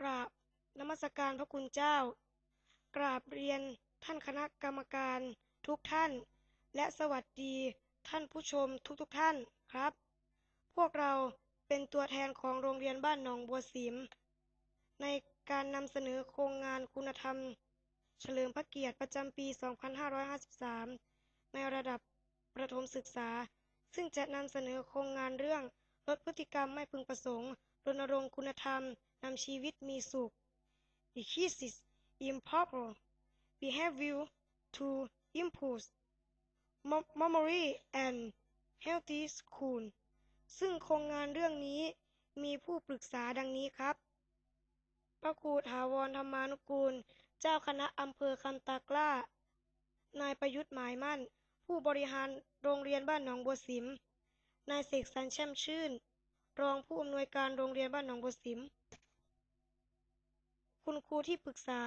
กราบนมัสการพระคุณเจ้า กราบเรียนท่านคณะกรรมการทุกท่าน และสวัสดีท่านผู้ชมทุกๆทท่านครับ พวกเราเป็นตัวแทนของโรงเรียนบ้านหนองบัวสิม ในการนำเสนอโครงงานคุณธรรม เฉลิมพระเกียรติประจำปี 2553 ในระดับประถมศึกษา ซึ่งจะนำเสนอโครงงานเรื่องลดพฤติกรรมไม่พึงประสงค์รณรงค์คุณธรรม นำชีวิตมีสุข The keys is improper behavior to impose mo- memory and healthy school ซึ่งโครงงานเรื่องนี้มีผู้ปรึกษาดังนี้ครับ พระครูถาวรธรรมานุกูล เจ้าคณะอำเภอคำตากล้า นายประยุทธ์หมายมั่น ผู้บริหารโรงเรียนบ้านหนองบัวสิม นายเสกสรรแช่มชื่น รองผู้อำนวยการโรงเรียนบ้านหนองบัวสิม คุณครูที่ปรึกษา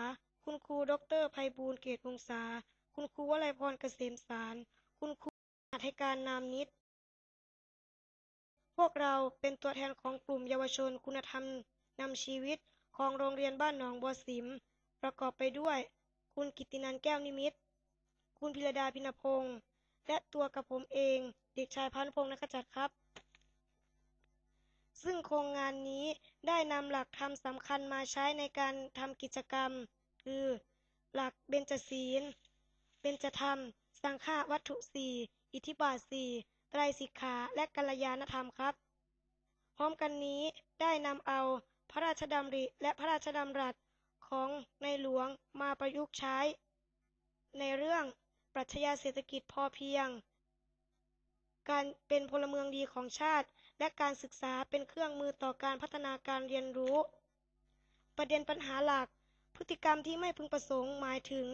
คุณครูดรไพบูลย์เกตวงศาคุณครูวลัยพรเกษมสาร คุณครูหัตถการนามนิตพวกเราเป็นตัวแทนของกลุ่มเยาวชนคุณธรรมนำชีวิตของโรงเรียนบ้านหนองบัวสิม ประกอบไปด้วย คุณกิตินันแก้วนิมิต คุณพิรดาพินพงษ์และตัวกับผมเอง เด็กชายพันธุ์พงษ์นักจัดครับ ซึ่งโครงงานนี้ ได้นำหลักธรรมสำคัญมาใช้ในการทำกิจกรรม คือ หลักเบญจศีล เบญจธรรม สังฆวัตถุสี่อิทธิบาทสี่ไตรสิกขาและกัลยาณธรรมครับ พร้อมกันนี้ได้นำเอาพระราชดำริและพระราชดำรัสของในหลวงมาประยุกต์ใช้ ในเรื่องปรัชญาเศรษฐกิจพอเพียง การเป็นพลเมืองดีของชาติ และการศึกษาเป็นเครื่องมือต่อการพัฒนาการเรียนรู้ ประเด็นปัญหาหลัก พฤติกรรมที่ไม่พึงประสงค์หมายถึง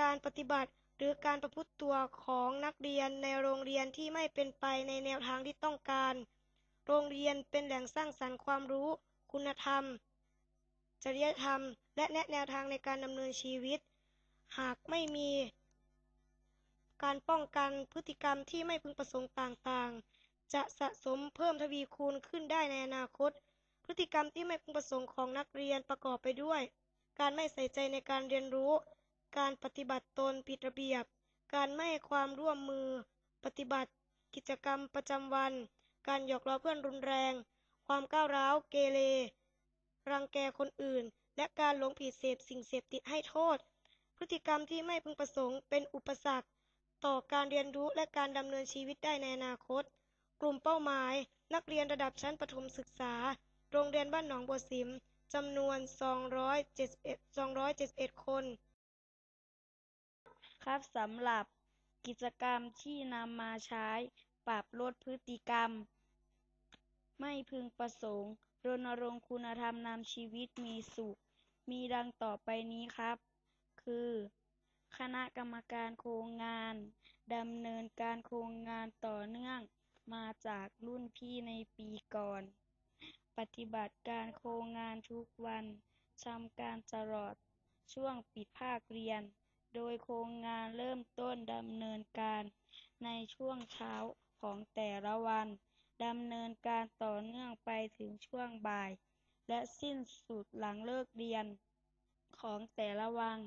การปฏิบัติหรือการประพฤติตัวของนักเรียนในโรงเรียนที่ไม่เป็นไปในแนวทางที่ต้องการ โรงเรียนเป็นแหล่งสร้างสรรค์ความรู้ คุณธรรม จริยธรรม และแนะแนวทางในการดำเนินชีวิต หากไม่มี การป้องกันพฤติกรรมที่ไม่พึงประสงค์ต่างๆ จะสะสมเพิ่มทวีคูณขึ้นได้ในอนาคต พฤติกรรมที่ไม่พึงประสงค์ของนักเรียนประกอบไปด้วย การไม่ใส่ใจในการเรียนรู้ การปฏิบัติตนผิดระเบียบ การไม่ให้ความร่วมมือ ปฏิบัติ กิจกรรมประจำวัน การหยอกล้อเพื่อนรุนแรง ความก้าวร้าวเกเร รังแกคนอื่น และการหลงผิดเสพสิ่งเสพติดให้โทษ พฤติกรรมที่ไม่พึงประสงค์เป็นอุปสรรค ต่อการเรียนรู้และการดำเนินชีวิตได้ในอนาคต กลุ่มเป้าหมาย นักเรียนระดับชั้นประถมศึกษา โรงเรียนบ้านหนองบัวสิมจำนวน 271 271 คน ครับสำหรับกิจกรรมที่นำมาใช้ปรับลดพฤติกรรม ไม่พึงประสงค์ รณรงค์คุณธรรมนำชีวิตมีสุข มีดังต่อไปนี้ครับ คือ คณะกรรมการโครงงานดำเนินการโครงงานต่อเนื่อง มาจากรุ่นพี่ในปีก่อน ปฏิบัติการโครงงานทุกวันทำการตลอด ช่วงปิดภาคเรียน โดยโครงงานเริ่มต้นดำเนินการ ในช่วงเช้าของแต่ละวันดำเนินการต่อเนื่องไปถึงช่วงบ่าย และสิ้นสุดหลังเลิกเรียนของแต่ละวัน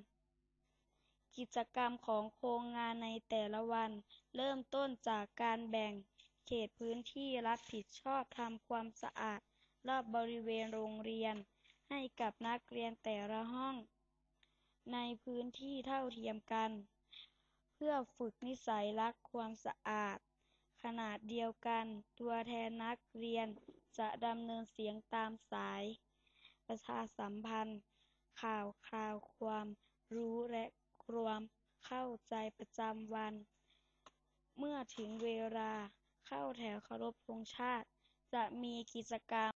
กิจกรรมของโครงงานในแต่ละวัน เริ่มต้นจากการแบ่ง เขตพื้นที่รับผิดชอบทำความสะอาด รอบบริเวณโรงเรียน ให้กับนักเรียนแต่ละห้อง ในพื้นที่เท่าเทียมกัน เพื่อฝึกนิสัยรักความสะอาดขณะเดียวกัน ตัวแทนนักเรียนจะดำเนินเสียงตามสาย ประชาสัมพันธ์ ข่าวคราวความรู้และความเข้าใจประจำวัน เมื่อถึงเวลา เข้าแถวเคารพธงชาติ จะมีกิจกรรม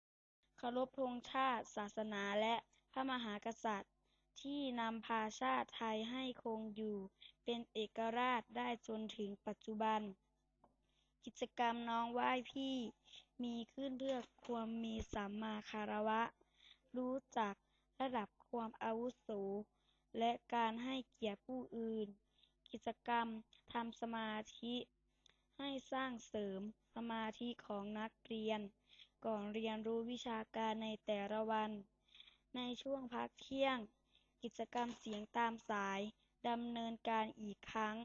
เคารพธงชาติ ศาสนาและพระมหากษัตริย์ ที่นำพาชาติไทยให้คงอยู่ เป็นเอกราชได้จนถึงปัจจุบัน กิจกรรมน้องไหว้พี่ มีขึ้นเพื่อความมีสัมมาคารวะ รู้จักระดับความอาวุโส และการให้เกียรติผู้อื่น กิจกรรมทำสมาธิ ให้สร้างเสริมสมาธิของนักเรียน ก่อนเรียนรู้วิชาการในแต่ละวัน ในช่วงพักเที่ยง กิจกรรมเสียงตามสายดำเนินการอีกครั้ง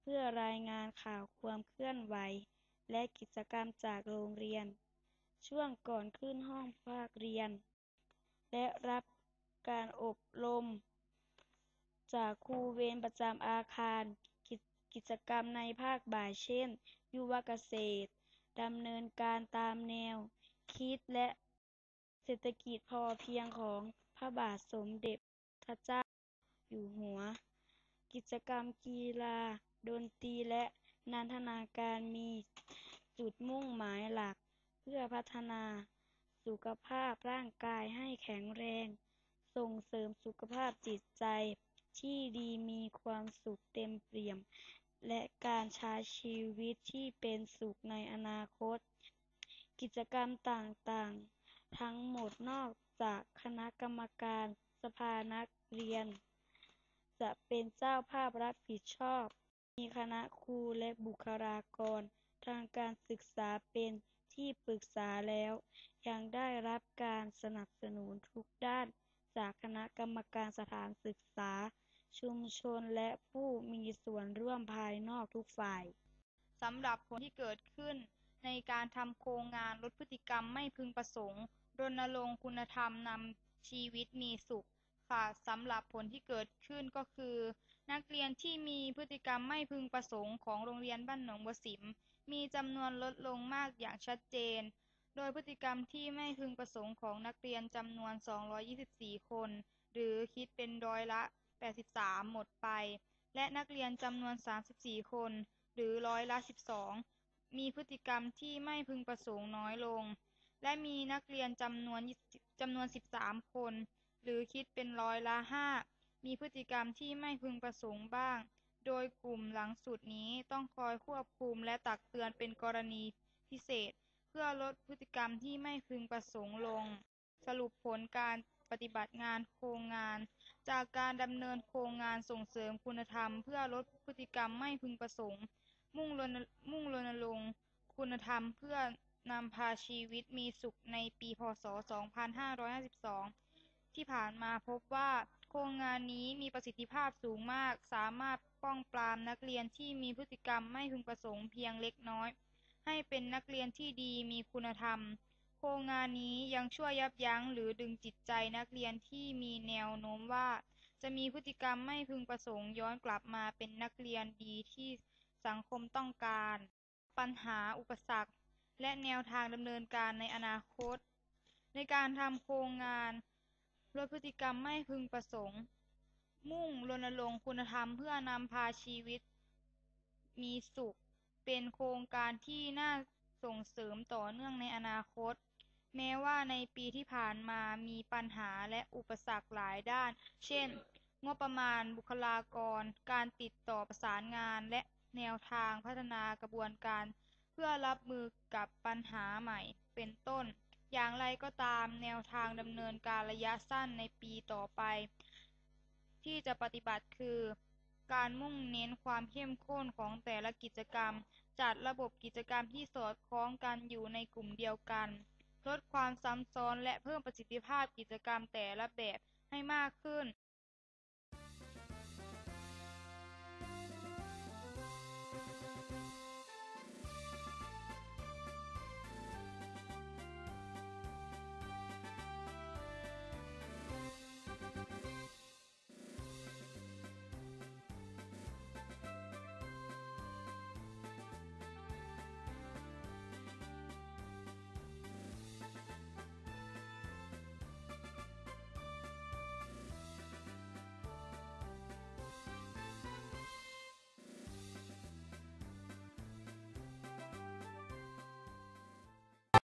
เพื่อรายงานข่าวความเคลื่อนไหว และกิจกรรมจากโรงเรียน ช่วงก่อนขึ้นห้องภาคเรียน และรับการอบรม จากครูเวรประจำอาคาร กิจกรรมในภาคบ่ายเช่น ยุวเกษตรดำเนินการตามแนว คิดและเศรษฐกิจพอเพียงของพระบาทสมเด็จพระเจ้าอยู่หัว กิจกรรมกีฬา ดนตรีและนันทนาการมีจุดมุ่งหมายหลัก เพื่อพัฒนาสุขภาพร่างกายให้แข็งแรง ส่งเสริมสุขภาพจิตใจที่ดีมีความสุขเต็มเปี่ยม และการใช้ชีวิตที่เป็นสุขในอนาคต กิจกรรมต่างๆ ทั้งหมดนอกจากคณะกรรมการสภานักเรียน จะเป็นเจ้าภาพรับผิดชอบ มีคณะครูและบุคลากร ทางการศึกษาเป็นที่ปรึกษาแล้ว ยังได้รับการสนับสนุนทุกด้านจากคณะกรรมการสถานศึกษา ชุมชนและผู้มีส่วนร่วมภายนอกทุกฝ่ายสำหรับผลที่เกิดขึ้น ในการทำโครงงานลดพฤติกรรมไม่พึงประสงค์ รณรงค์คุณธรรมนำชีวิตมีสุข ค่ะสำหรับผลที่เกิดขึ้นก็คือ นักเรียนที่มีพฤติกรรมไม่พึงประสงค์ของโรงเรียนบ้านหนองบัวสิม มีจำนวนลดลงมากอย่างชัดเจน โดยพฤติกรรมที่ไม่พึงประสงค์ของนักเรียนจำนวน 224 คน หรือคิดเป็นร้อยละ 83 หมดไป และนักเรียนจำนวน 34 คน หรือร้อยละ 12 มีพฤติกรรมที่ไม่พึงประสงค์น้อยลง และมีนักเรียนจำนวนจำนวน 13 คน หรือคิดเป็นร้อยละ 5 มีพฤติกรรมที่ไม่พึงประสงค์บ้าง โดยกลุ่มหลังสุดนี้ต้องคอยควบคุมและตักเตือนเป็นกรณีพิเศษ เพื่อลดพฤติกรรมที่ไม่พึงประสงค์ลง สรุปผลการปฏิบัติงานโครงงาน จากการดำเนินโครงงานส่งเสริมคุณธรรม เพื่อลดพฤติกรรมไม่พึงประสงค์ มุ่งรณมุ่งรณรงค์คุณธรรมเพื่อนำพาชีวิตมีสุขในปีพศ 2552 ที่ผ่านมาพบว่าโครงงานนี้มีประสิทธิภาพสูงมาก สามารถป้องปรามนักเรียนที่มีพฤติกรรมไม่พึงประสงค์เพียงเล็กน้อย ให้เป็นนักเรียนที่ดีมีคุณธรรม ครงงานนี้ยังช่วยยับยั้งหรือดึงจิตใจนักเรียนที่มีแนวโน้มว่า จะมีพฤติกรรมไม่พึงประสงค์ย้อนกลับมาเป็นนักเรียนดีที่สังคมต้องการ ปัญหาอุปสรรค และแนวทางดำเนินการในอนาคต ในการทำโครงงานลดพฤติกรรมไม่พึงประสงค์ มุ่งรณรงค์คุณธรรมเพื่อนำพาชีวิต มีสุข เป็นโครงการที่น่าส่งเสริมต่อเนื่องในอนาคต แม้ว่าในปีที่ผ่านมามีปัญหาและอุปสรรคหลายด้าน เช่น งบประมาณบุคลากร การติดต่อประสานงาน และแนวทางพัฒนากระบวนการ เพื่อรับมือกับปัญหาใหม่เป็นต้น อย่างไรก็ตามแนวทางดำเนินการระยะสั้นในปีต่อไป ที่จะปฏิบัติคือ การมุ่งเน้นความเข้มข้นของแต่ละกิจกรรม จัดระบบกิจกรรมที่สอดคล้องกันอยู่ในกลุ่มเดียวกัน ลดความซ้ำซ้อนและเพิ่มประสิทธิภาพกิจกรรมแต่ละแบบให้มากขึ้น